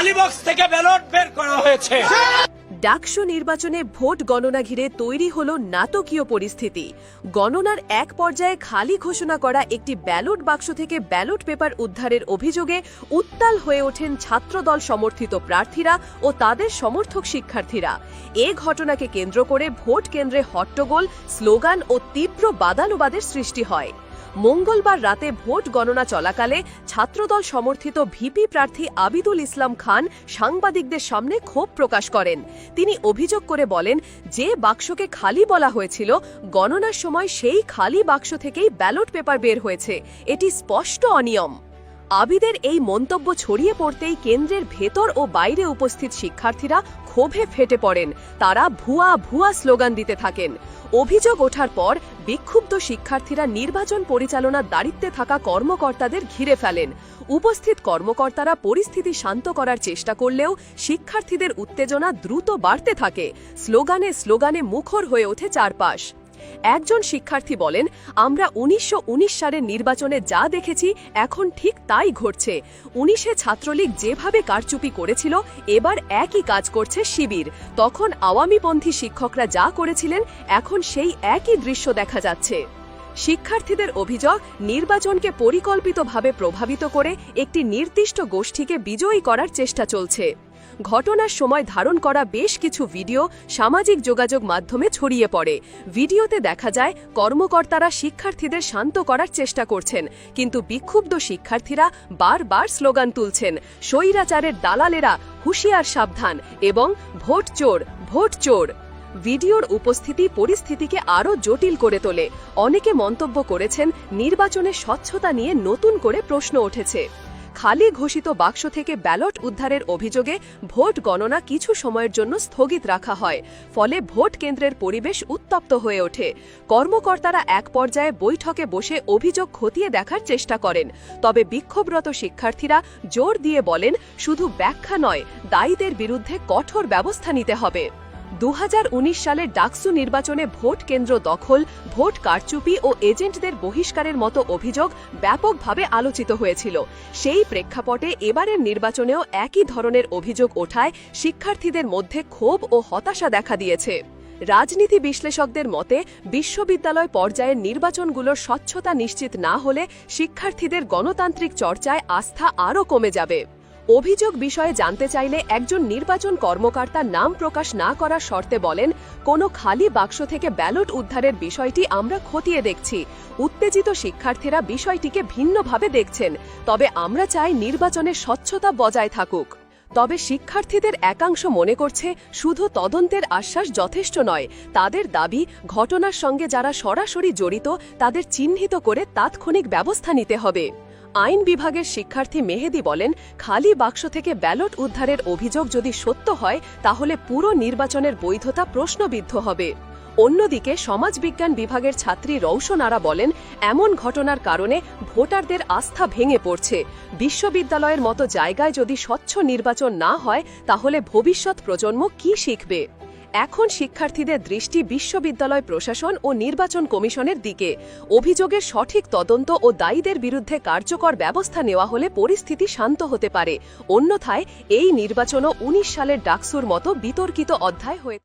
খালি বক্স থেকে ব্যালট বের করা হয়েছে। ডাকসু নির্বাচনে ভোট গণনা ঘিরে তৈরি হল নাটকীয় পরিস্থিতি। গণনার এক পর্যায়ে খালি ঘোষণা করা একটি ব্যালট বাক্স থেকে ব্যালট পেপার উদ্ধারের অভিযোগে উত্তাল হয়ে ওঠেন ছাত্রদল সমর্থিত প্রার্থীরা ও তাদের সমর্থক শিক্ষার্থীরা। এ ঘটনাকে কেন্দ্র করে ভোট কেন্দ্রে হট্টগোল, স্লোগান ও তীব্র বাদানুবাদের সৃষ্টি হয়। মঙ্গলবার রাতে ভোট গণনা চলাকালে ছাত্রদল সমর্থিত ভিপি প্রার্থী আবিদুল ইসলাম খান সাংবাদিকদের সামনে ক্ষোভ প্রকাশ করেন। তিনি অভিযোগ করে বলেন, যে বাক্সকে খালি বলা হয়েছিল, গণনার সময় সেই খালি বাক্স থেকেই ব্যালট পেপার বের হয়েছে। এটি স্পষ্ট অনিয়ম। আবিদের এই মন্তব্য ছড়িয়ে পড়তেই কেন্দ্রের ভেতর ও বাইরে উপস্থিত শিক্ষার্থীরা ক্ষোভে ফেটে পড়েন। তারা ভুয়া ভুয়া স্লোগান দিতে থাকেন। অভিযোগ ওঠার পর বিক্ষুব্ধ শিক্ষার্থীরা নির্বাচন পরিচালনার দায়িত্বে থাকা কর্মকর্তাদের ঘিরে ফেলেন। উপস্থিত কর্মকর্তারা পরিস্থিতি শান্ত করার চেষ্টা করলেও শিক্ষার্থীদের উত্তেজনা দ্রুত বাড়তে থাকে। স্লোগানে স্লোগানে মুখর হয়ে ওঠে চারপাশ। একজন শিক্ষার্থী বলেন, আমরা উনিশশো উনিশ সালের নির্বাচনে যা দেখেছি, এখন ঠিক তাই ঘটছে। উনিশে ছাত্রলীগ যেভাবে কারচুপি করেছিল, এবার একই কাজ করছে শিবির। তখন আওয়ামীপন্থী শিক্ষকরা যা করেছিলেন, এখন সেই একই দৃশ্য দেখা যাচ্ছে। শিক্ষার্থীদের অভিযোগ, নির্বাচনকে পরিকল্পিতভাবে প্রভাবিত করে একটি নির্দিষ্ট গোষ্ঠীকে বিজয়ী করার চেষ্টা চলছে। ঘটনার সময় ধারণ করা বেশ কিছু ভিডিও সামাজিক যোগাযোগ মাধ্যমে ছড়িয়ে পড়ে। ভিডিওতে দেখা যায়, কর্মকর্তারা শিক্ষার্থীদের শান্ত করার চেষ্টা করছেন, কিন্তু বিক্ষুব্ধ শিক্ষার্থীরা বারবার স্লোগান তুলছেন, স্বৈরাচারের দালালেরা হুঁশিয়ার সাবধান এবং ভোট চোর ভোট চোর। ভিডিওর উপস্থিতি পরিস্থিতিকে আরও জটিল করে তোলে। অনেকে মন্তব্য করেছেন, নির্বাচনে স্বচ্ছতা নিয়ে নতুন করে প্রশ্ন উঠেছে। খালি ঘোষিত বাক্স থেকে ব্যালট উদ্ধারের অভিযোগে ভোট গণনা কিছু সময়ের জন্য স্থগিত রাখা হয়। ফলে ভোট কেন্দ্রের পরিবেশ উত্তপ্ত হয়ে ওঠে। কর্মকর্তারা এক পর্যায়ে বৈঠকে বসে অভিযোগ খতিয়ে দেখার চেষ্টা করেন। তবে বিক্ষোভরত শিক্ষার্থীরা জোর দিয়ে বলেন, শুধু ব্যাখ্যা নয়, দায়ীদের বিরুদ্ধে কঠোর ব্যবস্থা নিতে হবে। দুহাজার উনিশ সালের ডাকসু নির্বাচনে ভোট কেন্দ্র দখল, ভোট কারচুপি ও এজেন্টদের বহিষ্কারের মতো অভিযোগ ব্যাপকভাবে আলোচিত হয়েছিল। সেই প্রেক্ষাপটে এবারের নির্বাচনেও একই ধরনের অভিযোগ ওঠায় শিক্ষার্থীদের মধ্যে ক্ষোভ ও হতাশা দেখা দিয়েছে। রাজনীতি বিশ্লেষকদের মতে, বিশ্ববিদ্যালয় পর্যায়ের নির্বাচনগুলোর স্বচ্ছতা নিশ্চিত না হলে শিক্ষার্থীদের গণতান্ত্রিক চর্চায় আস্থা আরও কমে যাবে। অভিযোগ বিষয়ে জানতে চাইলে একজন নির্বাচন কর্মকর্তা নাম প্রকাশ না করার শর্তে বলেন, কোনো খালি বাক্স থেকে ব্যালট উদ্ধারের বিষয়টি আমরা খতিয়ে দেখছি। উত্তেজিত শিক্ষার্থীরা বিষয়টিকে ভিন্নভাবে দেখছেন। তবে আমরা চাই নির্বাচনের স্বচ্ছতা বজায় থাকুক। তবে শিক্ষার্থীদের একাংশ মনে করছে, শুধু তদন্তের আশ্বাস যথেষ্ট নয়। তাদের দাবি, ঘটনার সঙ্গে যারা সরাসরি জড়িত, তাদের চিহ্নিত করে তাৎক্ষণিক ব্যবস্থা নিতে হবে। আইন বিভাগের শিক্ষার্থী মেহেদি বলেন, খালি বাক্স থেকে ব্যালট উদ্ধারের অভিযোগ যদি সত্য হয়, তাহলে পুরো নির্বাচনের বৈধতা প্রশ্নবিদ্ধ হবে। অন্যদিকে সমাজবিজ্ঞান বিভাগের ছাত্রী রৌশনারা বলেন, এমন ঘটনার কারণে ভোটারদের আস্থা ভেঙে পড়ছে। বিশ্ববিদ্যালয়ের মতো জায়গায় যদি স্বচ্ছ নির্বাচন না হয়, তাহলে ভবিষ্যৎ প্রজন্ম কি শিখবে? এখন শিক্ষার্থীদের দৃষ্টি বিশ্ববিদ্যালয় প্রশাসন ও নির্বাচন কমিশনের দিকে। অভিযোগের সঠিক তদন্ত ও দায়ীদের বিরুদ্ধে কার্যকর ব্যবস্থা নেওয়া হলে পরিস্থিতি শান্ত হতে পারে। অন্যথায় এই নির্বাচনও উনিশ সালের ডাকসুর মতো বিতর্কিত অধ্যায় হয়ে